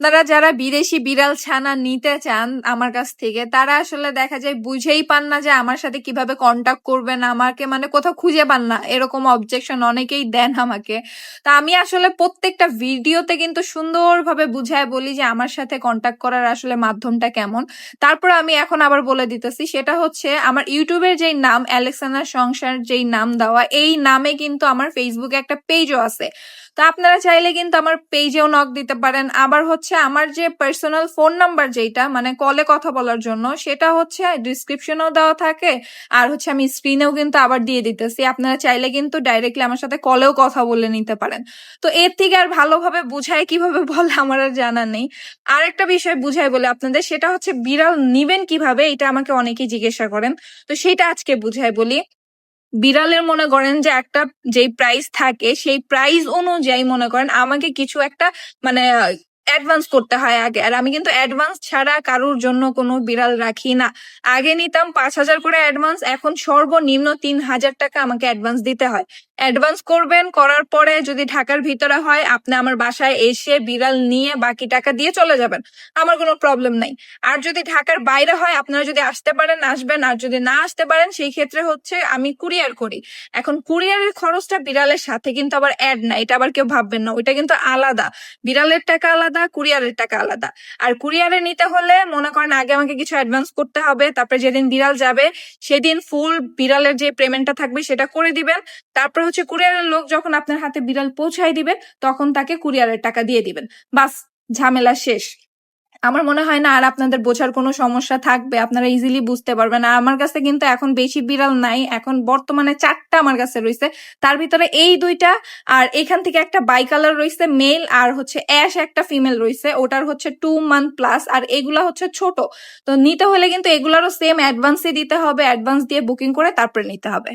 আপনারা যারা বিদেশি বিড়াল ছানা নিতে চান আমার কাছ থেকে, তারা আসলে দেখা যায় বুঝেই পান না যে আমার সাথে কীভাবে কন্টাক্ট করবেন আমাকে মানে কোথাও খুঁজে পান না। এরকম অবজেকশন অনেকেই দেন আমাকে। তা আমি আসলে প্রত্যেকটা ভিডিওতে কিন্তু সুন্দরভাবে বুঝায় বলি যে আমার সাথে কন্টাক্ট করার আসলে মাধ্যমটা কেমন। তারপর আমি এখন আবার বলে দিতেছি, সেটা হচ্ছে আমার ইউটিউবের যেই নাম অ্যালেক্সানার সংসার যেই নাম দেওয়া, এই নামে কিন্তু আমার ফেসবুকে একটা পেজও আছে। তো আপনারা চাইলে কিন্তু আমার পেজেও নক দিতে পারেন। আবার হচ্ছে আমার যে পার্সোনাল ফোন নাম্বার যেটা মানে কলে কথা বলার জন্য, সেটা হচ্ছে ডিসক্রিপশনেও দেওয়া থাকে, আর হচ্ছে আমি স্ক্রিনেও কিন্তু আবার দিয়ে দিতেছি। আপনারা চাইলে কিন্তু ডাইরেক্টলি আমার সাথে কলেও কথা বলে নিতে পারেন। তো এর থেকে আর ভালোভাবে বুঝায় কীভাবে বলে আমার আর জানা নেই। আর একটা বিষয় বুঝাই বলে আপনাদের, সেটা হচ্ছে বিড়াল নিবেন কীভাবে, এটা আমাকে অনেকেই জিজ্ঞাসা করেন। তো সেটা আজকে বুঝাই বলি। বিড়ালের মনে করেন যে একটা যেই প্রাইস থাকে, সেই প্রাইস অনুযায়ী মনে করেন আমাকে কিছু একটা মানে অ্যাডভান্স করতে হয় আগে। আর আমি কিন্তু অ্যাডভান্স ছাড়া কারোর জন্য কোনো বিড়াল রাখি না। আগে নিতাম পাঁচ হাজার করে অ্যাডভান্স এখন সর্বনিম্ন তিন হাজার টাকা আমাকে অ্যাডভান্স দিতে হয়। অ্যাডভান্স করবেন, করার পরে যদি ঢাকার ভিতরে হয়, আপনি আমার বাসায় এসে বিড়াল নিয়ে বাকি টাকা দিয়ে চলে যাবেন। আমার কোনো প্রবলেম নাই। আর যদি ঢাকার বাইরে হয়, আপনারা যদি আসতে পারেন, আসবেন। আর যদি না আসতে পারেন, সেই ক্ষেত্রে হচ্ছে আমি কুরিয়ার করি। এখন কুরিয়ারের খরচটা বিড়ালের সাথে কিন্তু আবার অ্যাড না। এটা আবার কেউ ভাববেন না। ওইটা কিন্তু আলাদা। বিড়ালের টাকা আলাদা, কুরিয়ারের টাকা আলাদা। আর কুরিয়ারে নিতে হলে মনে করেন আগে আমাকে কিছু অ্যাডভান্স করতে হবে, তারপরে যেদিন বিড়াল যাবে, সেদিন ফুল বিড়ালের যে পেমেন্টটা থাকবে সেটা করে দিবেন। তারপরে হচ্ছে কুরিয়ারের লোক যখন আপনার হাতে বিড়াল পৌঁছায় দিবে, তখন তাকে কুরিয়ারের টাকা দিয়ে দিবেন। বাস, ঝামেলা শেষ। আমার মনে হয় না আর আপনাদের বোঝার কোনো সমস্যা থাকবে। আপনারা ইজিলি বুঝতে পারবেন। আর আমার কাছে কিন্তু এখন বেশি বিড়াল নাই। এখন বর্তমানে চারটা আমার কাছে রয়েছে। তার ভিতরে এই দুইটা আর এখান থেকে একটা বাই কালার রয়েছে মেল আর হচ্ছে অ্যাশ একটা ফিমেল রয়েছে। ওটার হচ্ছে টু মান্থ প্লাস আর এগুলা হচ্ছে ছোট। তো নিতে হলে কিন্তু এগুলারও সেম অ্যাডভান্সই দিতে হবে। অ্যাডভান্স দিয়ে বুকিং করে তারপরে নিতে হবে।